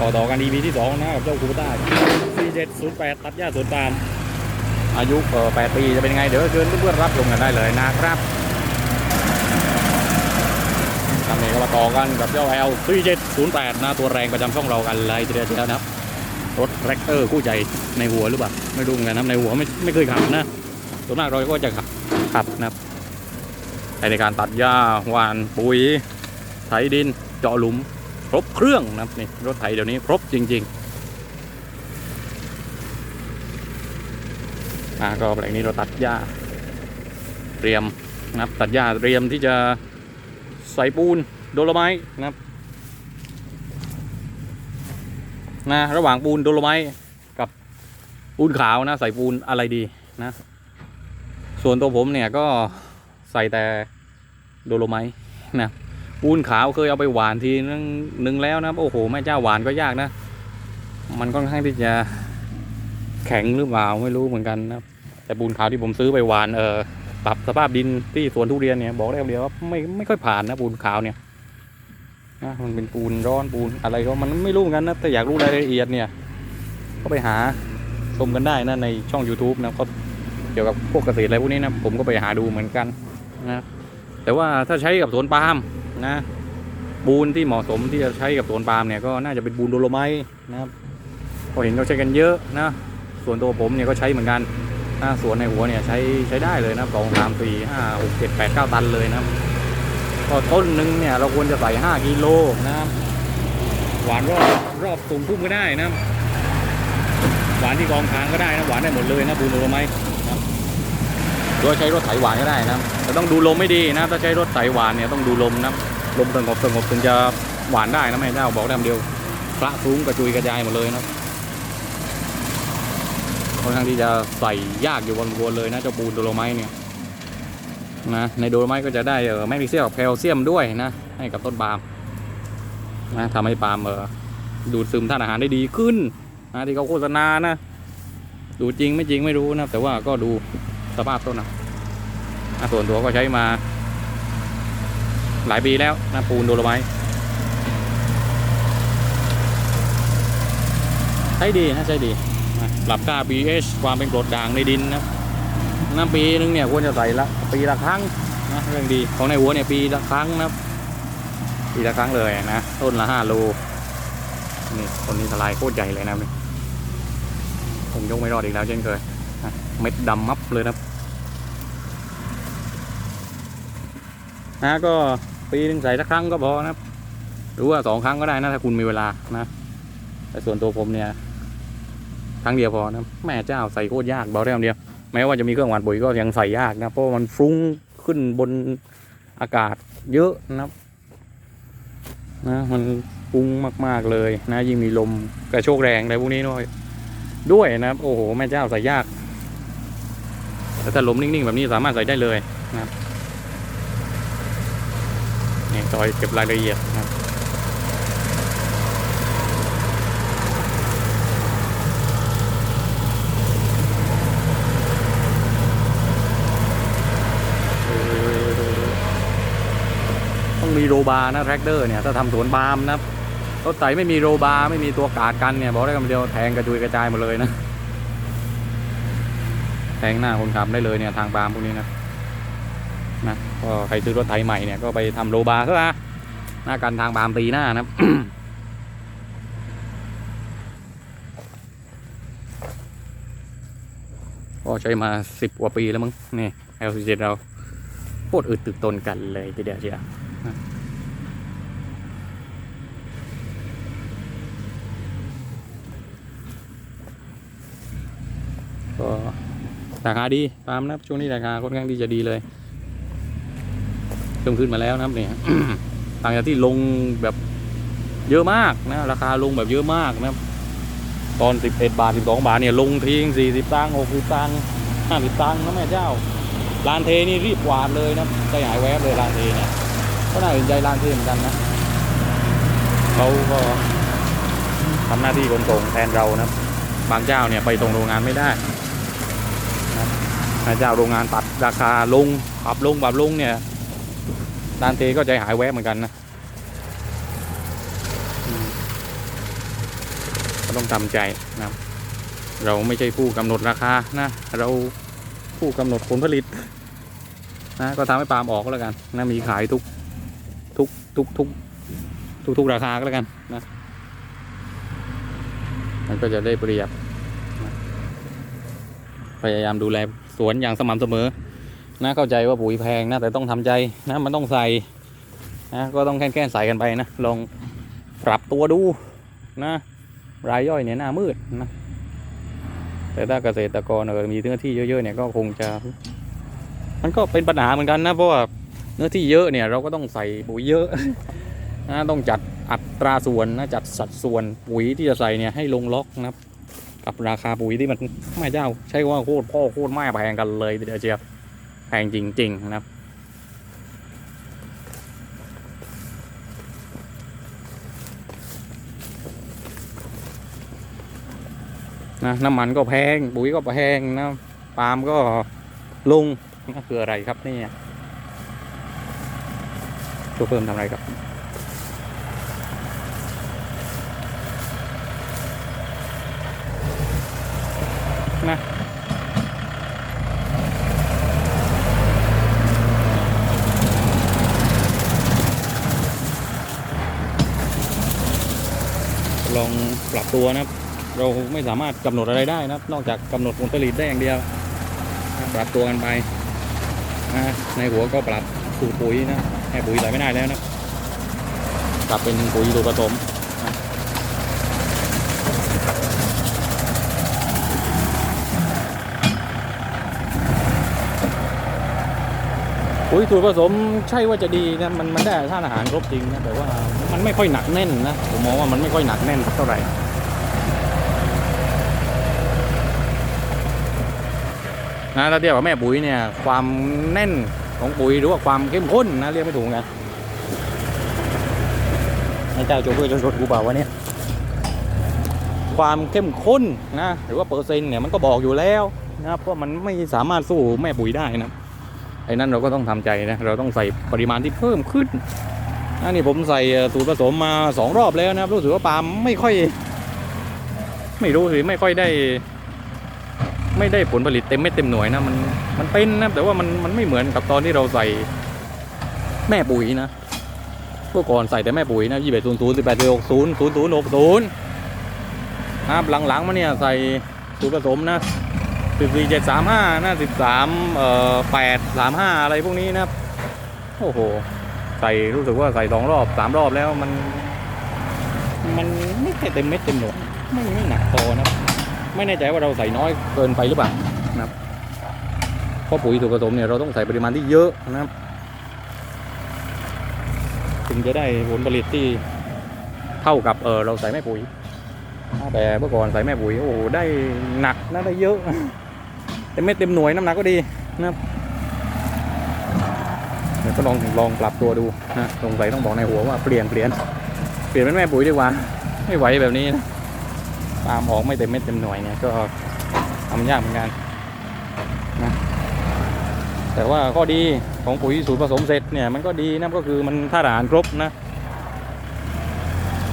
ต่อต่อกัน EP ที่ 2 นะกับเจ้าคูปต้า4708 ตัดหญ้าสวนปาล์อายุเอ่อ8ปีจะเป็นไง เดี๋ยวเชิญเพื่อนๆรับชมกันได้เลยนะครับทำเองก็มาต่อกันกับเจ้า L 4708นะตัวแรงประจำช่องเรากันเลยทีเดียวเชียวนะครับ รถแรคเตอร์คู่ใจในหัวหรือเปล่าไม่รู้เหมือนกันนะในหัวไม่ไม่เคยขับนะส่วนมากเราก็จะขับขับนะครับใช้ในการตัดหญ้าหวานปุ๋ยไถดินเจาะหลุม ครบเครื่องนะครับนี่รถไถเดี๋ยวนี้ครบจริงๆอะก็แปลงนี้เราตัดหญ้า เตรียมนะครับตัดหญ้าเตรียมที่จะใส่ปูนโดโลไมต์นะครับนะระหว่างปูนโดโลไมต์กับปูนขาวนะ ใส่ปูนอะไรดีนะ ส่วนตัวผมเนี่ยก็ใส่แต่โดโลไมต์นะ ปูนขาวเคยเอาไปหวานทีนึงแล้วนะโอ้โหแม่เจ้าหวานก็ยากนะ มันค่อนข้างที่จะแข็งหรือเปล่าไม่รู้เหมือนกันนะแต่ปูนขาวที่ผมซื้อไปหวานเออปรับสภาพดินที่สวนทุเรียนเนี่ยบอกได้คำเดียวว่าไม่ไม่ค่อยผ่านนะปูนขาวเนี่ยนะมันเป็นปูนร้อนปูนอะไรก็มันไม่รู้เหมือนกันนะแต่อยากรู้รายละเอียดเนี่ย ก็ไปหาชมกันได้นะในช่อง YouTube นะก็เกี่ยวกับพวกเกษตรอะไรพวกนี้นะผมก็ไปหาดูเหมือนกันนะแต่ว่าถ้าใช้กับสวนปาล์ม นะปูนที่เหมาะสมที่จะใช้กับสวนปาล์มเนี่ยก็น่าจะเป็นปูนโดโลไมต์นะครับพอเห็นเขาใช้กันเยอะนะส่วนตัวผมเนี่ยก็ใช้เหมือนกันนะสวนในหัวเนี่ยใช้ใช้ได้เลยนะสองสามสี่ห้าหกเจ็ดแปดเก้าตันเลยนะครับก็ต้นหนึ่งเนี่ยเราควรจะใส่ห้ากิโลนะครับหวานรอบรอบตุ่มพุ่มก็ได้นะหวานที่กองทางก็ได้นะหวานได้หมดเลยนะปูนโดโลไมต์โดยใช้รถไถหวานก็ได้นะแต่ต้องดูลมไม่ดีนะถ้าใช้รถไถหวานเนี่ยต้องดูลมนะ ลมสงบสงบถึงจะหวานได้นะแม่เจ้าบอกได้คำเดียว พระฟุ้งกระจุยกระจายหมดเลยนะค่อนข้างที่จะใส่ยากอยู่วนๆเลยนะเจ้าปูนโดโลไมต์เนี่ยนะในโดโลไมต์ก็จะได้เออแมกนีเซียมแคลเซียมด้วยนะให้กับต้นปาล์มนะทำให้ปาล์มเออดูดซึมธาตุอาหารได้ดีขึ้นนะที่เขาโฆษณานะดูจริงไม่จริงไม่รู้นะแต่ว่าก็ดูสภาพต้นนะส่วนตัวก็ใช้มา หลายปีแล้วนะปูนโดโลไมต์ใช้ดีนะใช้ดีปรับค่า pH ความเป็นกรดด่างในดินนะน้ำปีนึงเนี่ยควรจะใส่ละปีละครั้งนะเรื่องดีของในหัวเนี่ยปีละครั้งนะปีละครั้งเลยนะต้นละห้าโลนี่คนนี้ทลายโคตรใหญ่เลยนะนี่ผมยกไม่รอดอีกแล้วเช่นเคยเม็ดดำมับเลยนะครับ นะก็ปีนึงใส่สักครั้งก็พอนะครับ หรือว่าสองครั้งก็ได้นะถ้าคุณมีเวลานะแต่ส่วนตัวผมเนี่ยครั้งเดียวพอนะแม่เจ้าใส่โคตรยากบอกได้คำเดียวแม้ว่าจะมีเครื่องหวานปุ๋ยก็ยังใส่ยากนะเพราะมันฟุ้งขึ้นบนอากาศเยอะนะครับนะมันฟุ้งมาก ๆ เลยนะยิ่งมีลมกระโชกแรงอะไรพวกนี้ด้วยด้วยนะครับ โอ้โหแม่เจ้าใส่ยากแต่ถ้าลมนิ่ง ๆ แบบนี้สามารถใส่ได้เลยนะครับ เนี่อยเก็บรายละเอียดนะครับต้องมีโรบาร์นะแทรกเดอร์เนี่ยถ้าทำสวนปาล์มนะครับรถไถไม่มีโรบาร์ไม่มีตัวกาดกันเนี่ยบอกได้คำเดียวแทงกระจุยกระจายหมดเลยนะแทงหน้าคนขับได้เลยเนี่ยทางปาล์มพวกนี้นะ นะก็ใครซื้อรถไถใหม่เนี่ยก็ไปทำโลบาร์ซะนะหน้ากันทางบามตีหน้านะครับก็ใช้มาสิบกว่าปีแล้วมั้งนี่ L47 เราโคตรอึดตึกตนกันเลยทีเดียวเชียวก็ราคาดีตามนะช่วงนี้ราคาค่อนข้างที่จะดีเลย เพิ่มขึ้นมาแล้วนะครับเนี่ยต่างจากที่ลงแบบเยอะมากนะ ราคาลงแบบเยอะมากนะครับ ตอน 11 บาท 12 บาทเนี่ยลงทิ้ง40ตังค์60ตังค์50ตังค์นะแม่เจ้าลานเทนี่รีบกวาดเลยนะใจหายแวบเลยลานเทเนี่ยก็น่าสนใจลานเทเหมือนกันนะเขาก็ทำหน้าที่ขนส่งแทนเรานะบางเจ้าเนี่ยไปส่งโรงงานไม่ได้นะบางเจ้าโรงงานตัดราคาลงปรับลงปรับลงเนี่ย ดานเทก็ใจหายแวบเหมือนกันนะก็ต้องทำใจนะครับ เราไม่ใช่ผู้กำหนดราคานะ เราผู้กำหนดผลผลิตนะก็ทำให้ปาล์มออกก็แล้วกันนะมีขายทุกทุกทุกทุกทุกทุกราคาก็แล้วกันนะมันก็จะได้ประหยัดนะพยายามดูแลสวนอย่างสม่ำเสมอ นะเข้าใจว่าปุ๋ยแพงนะแต่ต้องทำใจนะมันต้องใส่นะก็ต้องแค่นแค่ใส่กันไปนะลองปรับตัวดูนะรายย่อยเนี่ยหน้ามืดนะแต่ถ้าเกษตรกรเออมีเนื้อที่เยอะๆเนี่ยก็คงจะ มันก็เป็นปัญหาเหมือนกันนะเพราะว่าเนื้อที่เยอะเนี่ยเราก็ต้องใส่ปุ๋ยเยอะนะต้องจัดอัตราส่วนนะจัดสัดส่วนปุ๋ยที่จะใส่เนี่ยให้ลงล็อกนะครับกับราคาปุ๋ยที่มันไม่เจ้า ใช่ว่าโคตรพ่อโคตรแม่แพงกันเลยเดี๋ยวเชียว แพงจริง ๆ นะครับ นะน้ำมันก็แพง ปุ๋ยก็แพงนะปาล์มก็ลุงนั่นคืออะไรครับเนี่ยตัวเพิ่มทำอะไรครับนะ ลองป รับตัวนะครับ เราไม่สามารถกำหนดอะไรได้นะครับ นอกจากกำหนดผลผลิตได้อย่างเดียว ปรับตัวกันไปนะในหัวก็ปรับสูตรปุ๋ยนะแค่ปุ๋ยใส่ไม่ได้แล้วนะปรับเป็นปุ๋ยสูตรผสมปุ๋ยสูตรผสมใช่ว่าจะดีนะมันมันได้ท่านอาหารครบจริงนะแต่ว่ามันไม่ค่อยหนักแน่นนะผมมองว่ามันไม่ค่อยหนักแน่นเท่าไหร่ นะถ้าเทียบกับแม่ปุ๋ยเนี่ย ความแน่นของปุ๋ยหรือว่าความเข้มข้นนะเรียกไม่ถูกกันไอ้เจ้าโจเพื่อจะชดกูเปล่าวะเนี่ยความเข้มข้นนะหรือว่าเปอร์เซ็นต์เนี่ยมันก็บอกอยู่แล้วนะครับว่ามันไม่สามารถสู้แม่ปุ๋ยได้นะไอ้นั่นเราก็ต้องทำใจนะเราต้องใส่ปริมาณที่เพิ่มขึ้นอันนี้ผมใส่สูตรผสมมาสองรอบแล้วนะครับรู้สึกว่าปาล์มไม่ค่อย ไม่รู้สิไม่ค่อยได้ ไม่ได้ผลผลิตเต็มเม็ดเต็มหน่วยนะมันมันเป็นนะแต่ว่ามันมันไม่เหมือนกับตอนที่เราใส่แม่ปุ๋ยนะเมื่อก่อนใส่แต่แม่ปุ๋ยนะยี่สิบเอ็ดศูนย์ศูนย์สิบแปดหกศูนย์ศูนย์ศูนย์หกศูนย์นะครับหลังๆมาเนี่ยใส่สูตรผสมนะสิบสี่เจ็ดสามห้านะสิบสามเอ่อแปดสามห้าอะไรพวกนี้นะครับโอ้โห ใส่รู้สึกว่าใส่สองรอบสามรอบแล้วมัน มันไม่ใช่เต็มเม็ดเต็มหน่วยไม่ไม่หนักโตนะ ไม่แน่ใจว่าเราใส่น้อยเกินไปหรือเปล่านะครับเพราะปุ๋ยสูตรผสมเนี่ยเราต้องใส่ปริมาณที่เยอะนะครับถึงจะได้ผลผลิตที่เท่ากับเออเราใส่แม่ปุ๋ย แต่เมื่อก่อนใส่แม่ปุ๋ยโอ้ได้หนักนะได้เยอะเต็มเม็ดเต็มหน่วยน้ำหนักก็ดีนะครับเดี๋ยวก็ลองลองปรับตัวดูนะสงสัยต้องบอกในหัวว่าเปลี่ยนเปลี่ยนเปลี่ยนเป็นแม่ปุ๋ยดีกว่า ไม่ไหวแบบนี้นะ ตามออกไม่เต็มเม็ดเต็มหน่วยเนี่ยก็ทำยากเหมือนกันนะแต่ว่าข้อดีของปุ๋ยสูตรผสมเสร็จเนี่ยมันก็ดีนะก็คือมันธาตุอาหารครบนะ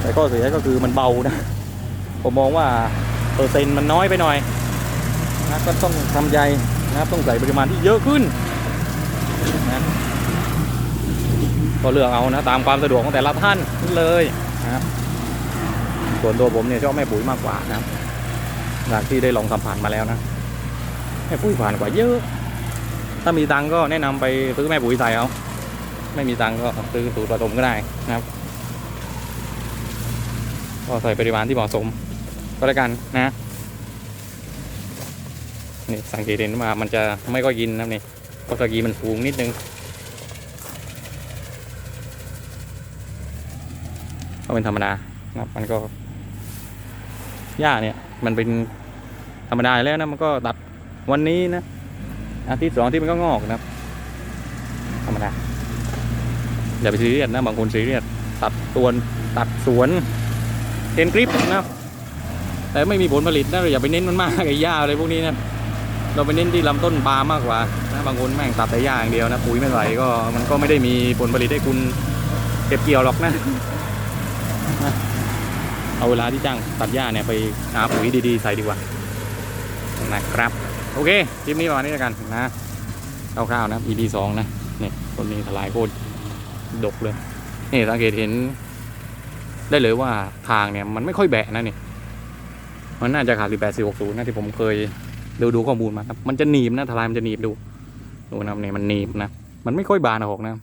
แต่ข้อเสียก็คือมันเบานะ ผมมองว่าเปอร์เซ็นต์มันน้อยไปหน่อยนะก็ต้องทำใจนะครับต้องใส่ปริมาณที่เยอะขึ้นนะก็เลือกเอานะตามความสะดวกของแต่ละท่านเลย ส่วนตัวผมเนี่ยชอบแม่ปุ๋ยมากกว่านะครับจากที่ได้ลองสัมผัสมาแล้วนะแม่ปุ๋ยผ่านกว่าเยอะ ถ้ามีตังก็แนะนำไปซื้อแม่ปุ๋ยใส่เอาไม่มีตังก็ซื้อสูตรผสมก็ได้นะครับก็ใส่ปริมาณที่เหมาะสมก็แล้วกันนะนี่สังเกตเห็นว่ามันจะไม่ก็ยินนะนี่เพราะตะกี้มันสูงนิดนึงก็เป็นธรรมดานะครับมันก็ หญ้าเนี่ย มันเป็นธรรมดาแล้วนะมันก็ตัดวันนี้นะอาทิตย์สองที่มันก็งอกนะครับ ธรรมดาอย่าไปซีเรียสนะบางคนซีเรียสตัดสวนตัดสวนเทนกริปนะแต่ไม่มีผลผลิตนะเราอย่าไปเน้นมันมากไอ้หญ้าอะไรพวกนี้นะเราไปเน้นที่ลำต้นปาล์มมากกว่านะบางคนแม่งตัดแต่หญ้าอย่างเดียวนะปุ๋ยไม่ใส่ก็มันก็ไม่ได้มีผลผลิตให้คุณเก็บเกี่ยวหรอกนะ เอาเวลาที่จ้างตัดหญ้าเนี่ยไปหาปุ๋ยดีๆ ใส่ดีกว่านะครับ โอเคคลิปนี้ประมาณนี้แล้วกันนะคร่าวๆนะ EP สองนะเนี่ยต้นนี้ทลายโคตรดกเลยนี่สังเกตเห็น ได้เลยว่าทางเนี่ยมันไม่ค่อยแบะนะนี่มันน่าจะขาดสิบแปดสิบหกศูนย์นะที่ผมเคยดูดูข้อมูลมาครับมันจะหนีบนะทลายมันจะหนีบดูดูนะเนี่ยมันหนีบนะมันไม่ค่อยบานออกนะ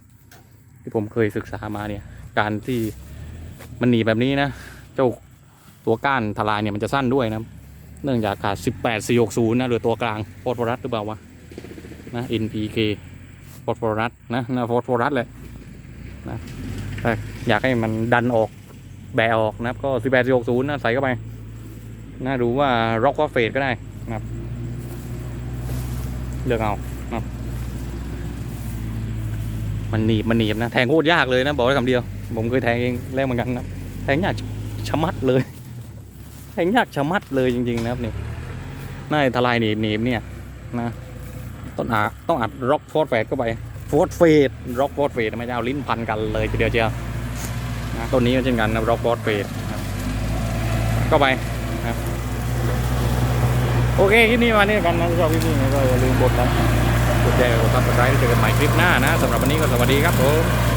ที่ผมเคยศึกษามาเนี่ย การที่มันหนีแบบนี้นะ เจ้า ตัวก้านทลายเนี่ยมันจะสั้นด้วยนะเนื่องจากขาด 18 460นะหรือตัวกลางฟอสฟอรัสหรือเปล่าวะนะ NPK ฟอสฟอรัสนะนะฟอสฟอรัสเลยนะอยากให้มันดันออกแบะออกนะครับก็ 18 460นะใส่เข้าไปนะหรือว่า Rock ว่าเฟดก็ได้นะครับเลือกเอานะครับมันหนีบมันหนีบนะแทงโคตรยากเลยนะบอกได้คำเดียว ผมเคยแทงเองแล้วเหมือนกันนะแทงยากชะมัดเลย แทงยากชะมัดเลยจริง ๆ นะครับนี่น่าทลายหนีบหนีบเนี่ยนะต้องอัดต้องอัดร็อกฟอสเฟดเข้าไปฟอสเฟดร็อกฟอสเฟดไม่ได้เอาลิ้นพันกันเลยทีเดียวเชียวนะต้นนี้ก็เช่นกันนะร็อกฟอสเฟดเข้าไปนะโอเคคลิปนี้มาเนี่ยกันนะชอบคลิปนี้ก็อย่าลืมกดไลค์กดแชร์กดซับสไครต์เจอกันใหม่คลิปหน้านะสำหรับวันนี้ก็สวัสดีครับผม